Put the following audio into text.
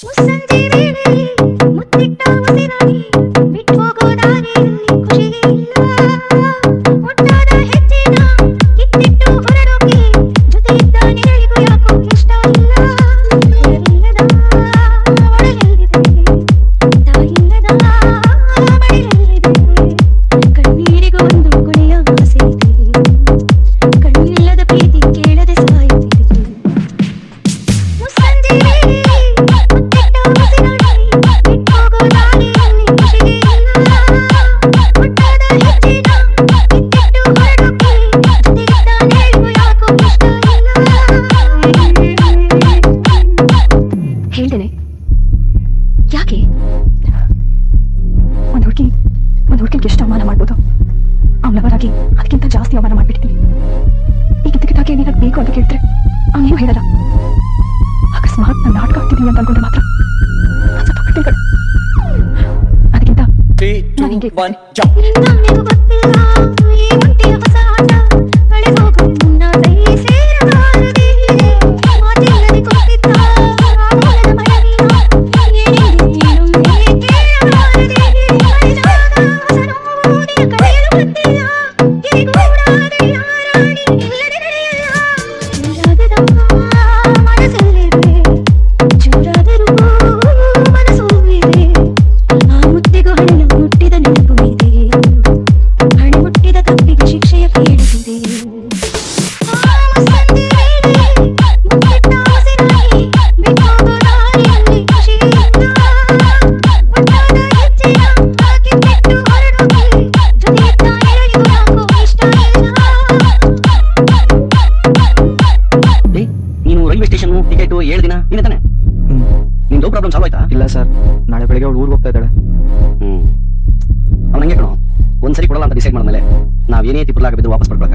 What's that? ಕೇಳಿದ್ರೆ ಅವನೇನು ಹೇಳಲ್ಲ ಅಕಸ್ಮಾತ್ ನನ್ನ ನಾಟಕ ಆಗ್ತಿದ್ದೀವಿ ಅಂತ ಅನ್ಕೊಂಡ್ರೆ ಮಾತ್ರ ಸ್ವಲ್ಪ ಬಿಟ್ಟಿಗಳು ಅದಕ್ಕಿಂತ ಪ್ರಾಬ್ಲಮ್ ಸಾಲ್ವ್ ಆಯ್ತಾ? ಇಲ್ಲ ಸರ್ ನಾಳೆ ಬೆಳಿಗ್ಗೆ ಅವಳು ಊರಿಗೆ ಹೋಗ್ತಾ ಇದ್ದಾಳೆ. ಹ್ಮ್. ಅವ್ನ ಹಂಗೆ ಕಣೋ ಒಂದ್ಸರಿ ಕೊಡಲ್ಲ ಅಂತ ಡಿಸೈಡ್ ಮಾಡಿದ್ಮೇಲೆ ನಾವೇನೇ ತಿಪ್ಪಲಾಗಬಿದ್ರು ವಾಪಸ್ ಪಡ್ಕೊಳಕ